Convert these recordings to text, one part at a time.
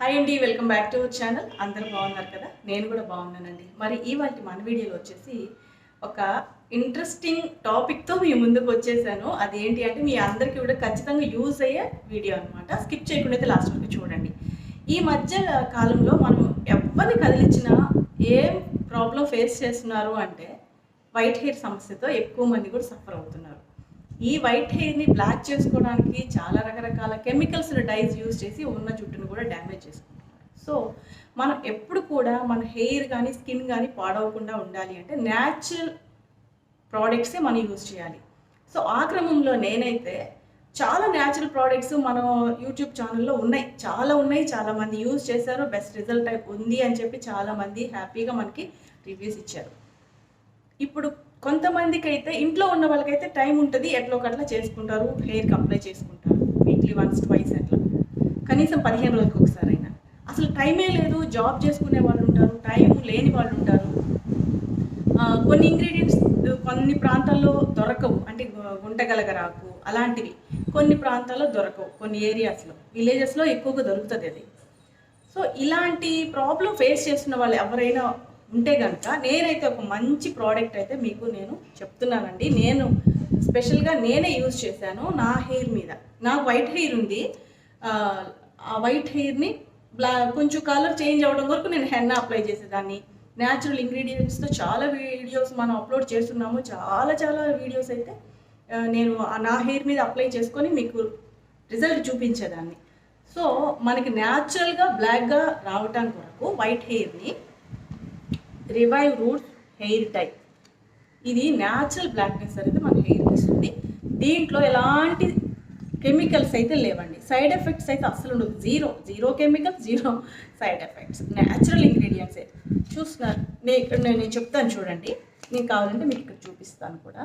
Hi అండి welcome back to our channel అందరూ బాగున్నారు కదా? నేను కూడా బాగున్నానండి. మరి ఇవాళ మన వీడియోలో వచ్చేసి ఒక ఇంట్రెస్టింగ్ టాపిక్తో మీ ముందుకు వచ్చేసాను. అదేంటి అంటే మీ అందరికీ కూడా ఖచ్చితంగా యూజ్ అయ్యే వీడియో అనమాట స్కిప్ చేయకుండా అయితే లాస్ట్ వరకు చూడండి. ఈ మధ్య కాలంలో మనం ఎవరిని కదిలించినా ఏం ప్రాబ్లం ఫేస్ చేస్తున్నారు అంటే వైట్ హెయిర్ సమస్యతో ఎక్కువ మంది కూడా సఫర్ అవుతున్నారు. ఈ వైట్ హెయిర్ని బ్లాక్ చేసుకోవడానికి చాలా రకరకాల కెమికల్స్ డైస్ యూజ్ చేసి ఉన్న జుట్టును కూడా డ్యామేజ్ చేసుకుంటారు సో మనం ఎప్పుడు కూడా మన హెయిర్ కానీ స్కిన్ కానీ పాడవకుండా ఉండాలి అంటే న్యాచురల్ ప్రోడక్ట్సే మనం యూజ్ చేయాలి. సో ఆ క్రమంలో నేనైతే చాలా న్యాచురల్ ప్రోడక్ట్స్ మన యూట్యూబ్ ఛానల్లో ఉన్నాయి. చాలా ఉన్నాయి చాలామంది యూజ్ చేశారు బెస్ట్ రిజల్ట్ ఉంది అని చెప్పి చాలామంది హ్యాపీగా మనకి రివ్యూస్ ఇచ్చారు. ఇప్పుడు కొంతమందికి అయితే ఇంట్లో ఉన్న వాళ్ళకైతే టైం ఉంటుంది ఎట్లో ఒకట్లా చేసుకుంటారు హెయిర్కి అప్లై చేసుకుంటారు వీక్లీ వన్స్ ట్వైస్ అట్లా. కనీసం పదిహేను రోజులకు ఒకసారి అయినా అసలు టైమే లేదు జాబ్ చేసుకునే వాళ్ళు ఉంటారు టైం లేని వాళ్ళు ఉంటారు. కొన్ని ఇంగ్రీడియంట్స్ కొన్ని ప్రాంతాల్లో దొరకవు అంటే ఉండగలగరాకు గుంటగలగరాకు అలాంటివి. కొన్ని ప్రాంతాల్లో దొరకవు కొన్ని ఏరియాస్లో విలేజెస్లో ఎక్కువగా దొరుకుతుంది అది. సో ఇలాంటి ప్రాబ్లం ఫేస్ చేస్తున్న వాళ్ళు ఎవరైనా ఉంటే కనుక నేనైతే ఒక మంచి ప్రోడక్ట్ అయితే మీకు నేను చెప్తున్నానండి. నేను స్పెషల్గా నేనే యూజ్ చేశాను నా హెయిర్ మీద. నాకు వైట్ హెయిర్ ఉంది. ఆ, వైట్ హెయిర్ని బ్లా కొంచెం కలర్ చేంజ్ అవ్వడం వరకు నేను హెన్న అప్లై చేసేదాన్ని. న్యాచురల్ ఇంగ్రీడియంట్స్తో చాలా వీడియోస్ మనం అప్లోడ్ చేస్తున్నాము. చాలా చాలా వీడియోస్ అయితే నేను నా హెయిర్ మీద అప్లై చేసుకొని మీకు రిజల్ట్ చూపించేదాన్ని. సో మనకి న్యాచురల్గా బ్లాక్గా రావటానికి కొరకు వైట్ హెయిర్ని రివైవ్ రూట్ హెయిర్ టై ఇది న్యాచురల్ బ్లాక్నెస్ అనేది మన హెయిర్కి ఇస్తుంది దీంట్లో ఎలాంటి కెమికల్స్ అయితే లేవండి. సైడ్ ఎఫెక్ట్స్ అయితే అసలు ఉండదు zero zero chemicals zero side effects natural ఇంగ్రీడియంట్సే చూస్తున్నారు. నేను ఇక్కడ నేను చెప్తాను చూడండి. నేను కావాలంటే మీకు ఇక్కడ చూపిస్తాను కూడా.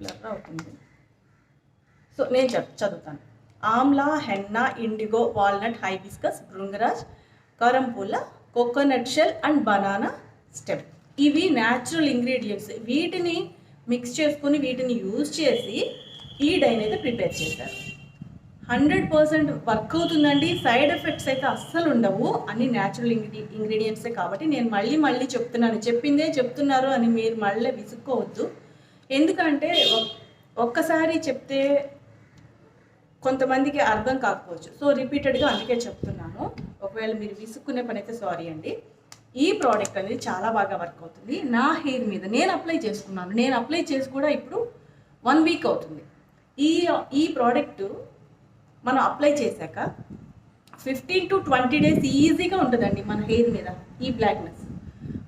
బ్లర్ అవుతుంది. సో నేను చెప్ చదువుతాను. Amla henna indigo walnut hibiscus bhringraj కరంపూల coconut shell and banana step. ఇవి న్యాచురల్ ఇంగ్రీడియంట్స్ వీటిని మిక్స్ చేసుకొని వీటిని యూజ్ చేసి ఈ డైన్ అయితే ప్రిపేర్ చేశారు. హండ్రెడ్ పర్సెంట్ వర్క్ అవుతుందండి. సైడ్ ఎఫెక్ట్స్ అయితే అస్సలు ఉండవు. అన్ని న్యాచురల్ ఇంగ్రీ ఇంగ్రీడియంట్సే కాబట్టి నేను మళ్ళీ మళ్ళీ చెప్తున్నాను. చెప్పిందే చెప్తున్నారు అని మీరు మళ్ళీ విసుక్కోవద్దు. ఎందుకంటే ఒక్కసారి చెప్తే కొంతమందికి అర్థం కాకపోవచ్చు. సో రిపీటెడ్గా అందుకే చెప్తున్నాను. ఒకవేళ మీరు విసుక్కునే పని అయితే సారీ అండి. ఈ ప్రోడక్ట్ అనేది చాలా బాగా వర్క్ అవుతుంది. నా హెయిర్ మీద నేను అప్లై చేసుకున్నాను. నేను అప్లై చేసి కూడా ఇప్పుడు వన్ వీక్ అవుతుంది. ఈ ఈ ప్రోడక్ట్ మనం అప్లై చేశాక ఫిఫ్టీన్ టు ట్వంటీ డేస్ ఈజీగా ఉంటుందండి మన హెయిర్ మీద ఈ బ్లాక్నెస్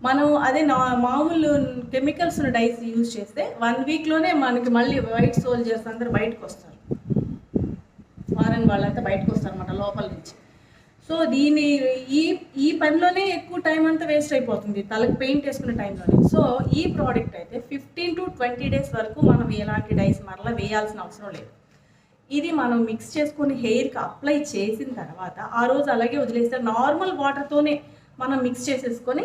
మనం అదే నా మామూలు కెమికల్స్ డైస్ యూజ్ చేస్తే వన్ వీక్లోనే మనకి మళ్ళీ వైట్ సోల్జర్స్ అందరు బయటకు వస్తారు. ఫారెన్ వాళ్ళంతా బయటకు వస్తారన్నమాట లోపల నుంచి. సో దీని ఈ ఈ పనిలోనే ఎక్కువ టైం అంతా వేస్ట్ అయిపోతుంది. తలకు పెయింట్ వేసుకునే టైంలోనే సో ఈ ప్రోడక్ట్ అయితే ఫిఫ్టీన్ టు ట్వంటీ డేస్ వరకు మనం ఎలాంటి డైస్ మరలా వేయాల్సిన అవసరం లేదు. ఇది మనం మిక్స్ చేసుకొని హెయిర్కి అప్లై చేసిన తర్వాత ఆ రోజు అలాగే వదిలేస్తే నార్మల్ వాటర్తోనే మనం మిక్స్ చేసేసుకొని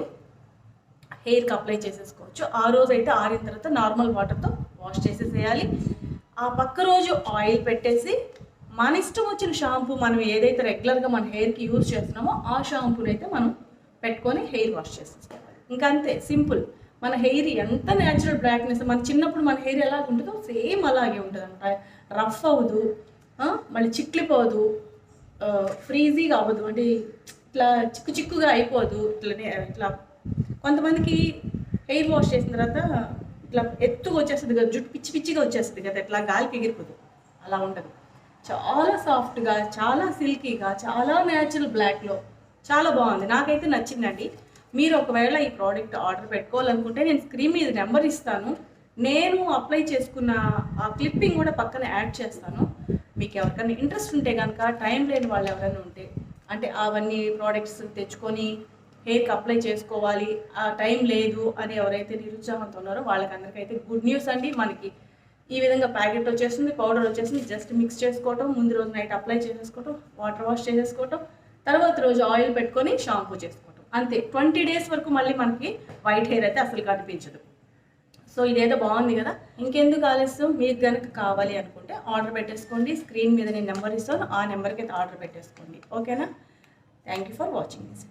హెయిర్కి అప్లై చేసేసుకోవచ్చు. ఆ రోజు అయితే ఆరిన తర్వాత నార్మల్ వాటర్తో వాష్ చేసేసేయాలి. ఆ పక్క రోజు ఆయిల్ పెట్టేసి మన ఇష్టం వచ్చిన షాంపూ మనం ఏదైతే రెగ్యులర్గా మన హెయిర్కి యూజ్ చేస్తున్నామో ఆ షాంపూని అయితే మనం పెట్టుకొని హెయిర్ వాష్ చేసేసుకోవాలి. ఇంకా అంతే సింపుల్ మన హెయిర్ ఎంత న్యాచురల్ బ్లాక్నెస్ మన చిన్నప్పుడు మన హెయిర్ ఎలా ఉంటుందో సేమ్ అలాగే ఉంటుంది అనమాట రఫ్ అవ్వదు మళ్ళీ చిక్లిపోదు ఫ్రీజీగా అవ్వదు. అంటే ఇట్లా చిక్కు చిక్కుగా అయిపోదు ఇట్లనే ఇట్లా. కొంతమందికి హెయిర్ వాష్ చేసిన తర్వాత ఇట్లా ఎత్తుగా వచ్చేస్తుంది కదా జుట్టు పిచ్చి పిచ్చిగా వచ్చేస్తుంది కదా ఇట్లా గాలికి ఎగిరిపోదు. అలా ఉండదు. చాలా సాఫ్ట్గా చాలా సిల్కీగా చాలా న్యాచురల్ బ్లాక్లో చాలా బాగుంది. నాకైతే నచ్చిందండి. మీరు ఒకవేళ ఈ ప్రోడక్ట్ ఆర్డర్ పెట్టుకోవాలనుకుంటే నేను స్క్రీన్ మీద నెంబర్ ఇస్తాను. నేను అప్లై చేసుకున్న ఆ క్లిప్పింగ్ కూడా పక్కన యాడ్ చేస్తాను. మీకు ఎవరికైనా ఇంట్రెస్ట్ ఉంటే కనుక టైం లేని వాళ్ళు ఎవరైనా ఉంటే అంటే అవన్నీ ప్రోడక్ట్స్ తెచ్చుకొని హెయిర్కి అప్లై చేసుకోవాలి ఆ టైం లేదు అని ఎవరైతే నిరుత్సాహంతో ఉన్నారో వాళ్ళకందరికైతే గుడ్ న్యూస్ అండి. మనకి ఈ విధంగా ప్యాకెట్ వచ్చేస్తుంది పౌడర్ వచ్చేసింది జస్ట్ మిక్స్ చేసుకోవటం ముందు రోజు నైట్ అప్లై చేసేసుకోవటం వాటర్ వాష్ చేసేసుకోవటం తర్వాత రోజు ఆయిల్ పెట్టుకొని షాంపూ చేసుకోవటం. అంతే ట్వంటీ డేస్ వరకు మళ్ళీ మనకి వైట్ హెయిర్ అయితే అసలు కనిపించదు. సో ఇదేదో బాగుంది కదా. ఇంకెందుకు ఆలస్యం? మీకు కనుక కావాలి అనుకుంటే ఆర్డర్ పెట్టేసుకోండి. స్క్రీన్ మీద నేను నెంబర్ ఇస్తాను ఆ నెంబర్కి అయితే ఆర్డర్ పెట్టేసుకోండి. ఓకేనా? Thank you for watching this